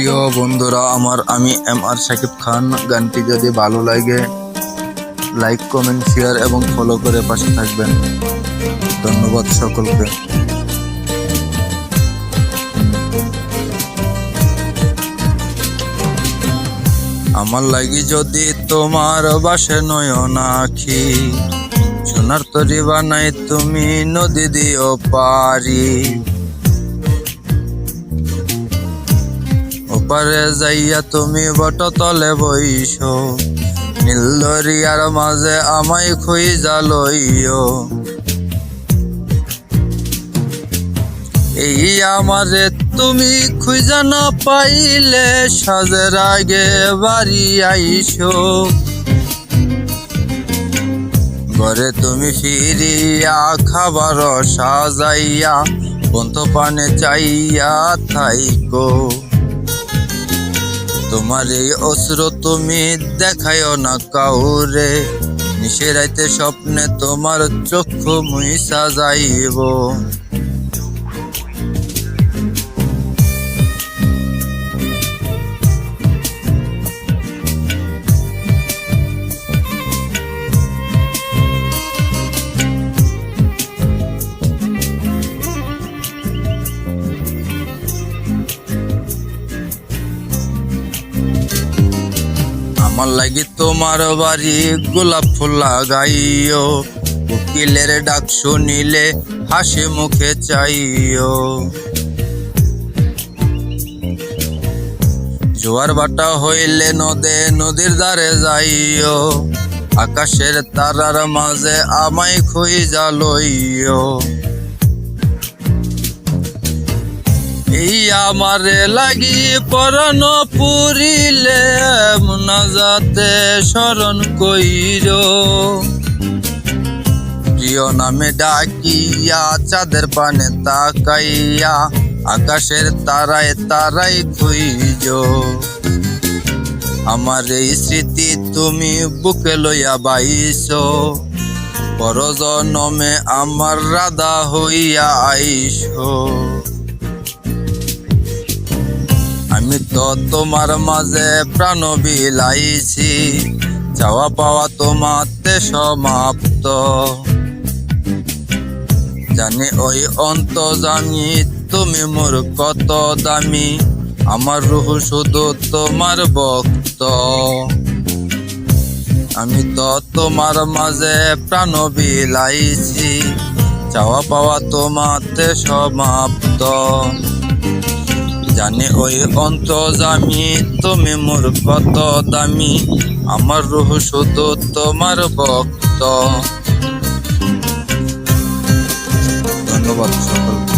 প্রিয় বন্ধুরা, আমার আমি এম আর সাকিব খান। গানটি যদি ভালো লাগে লাইক কমেন্ট শেয়ার এবং ফলো করে পাশে থাকবেন। ধন্যবাদ সকলকে। আমার লাগি যদি তোমার বাসে নয়ন আখি সোনার তরি বানাই তুমি নদী দিও পারি। ওপারে যাইয়া তুমি বট তলে বইস। নীল দরিয়ার মাঝে আমায় খুই জালইও এই আমারে তুমি খুঁজা না পাইলে সাজের আগে বাড়ি আইসো। ঘরে তুমি ফিরিয়া খাবার সাজাইয়া, বন্ধ পানে চাইয়া থাইকো। তোমার এই অস্ত্র তুমি দেখায়ও না কাউরে। নিশেরাইতে স্বপ্নে তোমার চক্ষু মুইসা যাইব। আমার লাগি তোমার বাড়ি, গোলাপ ফুল লাগাইও। উকিলের ডাক শুনিলে হাসি মুখে চাইও। জোয়ার বাটা হইলে নদে, নদীর ধারে যাইও। আকাশের তারার মাঝে আমায় খুই জালইও আমারে লাগি পরন পুরিলে মুনাজাতে স্মরণ কইর। প্রিয় নামে ডাকিয়া, চাঁদের পানে তাকাইয়া, আকাশের তারায় তারাই খুইজ। আমার এই স্মৃতি তুমি বুকে লইয়া বাইছ। পরজনমে আমার রাধা হইয়া আইসো। আমি তো তোমার মাঝে প্রাণ বিলাইছি। চাওয়া পাওয়া তোমাতে সমাপ্ত। জানি ওই অন্ত জানি তুমি মোর কত দামি। আমার রুহ শুধু তোমার ভক্ত। আমি তো তোমার মাঝে প্রাণ বিলাইছি। চাওয়া পাওয়া তোমাতে সমাপ্ত। জানে, ওই অন্ত জামি তুমি মোর কত দামি? আমার রুহ শুধু তোমার ভক্ত। ধন্যবাদ সকল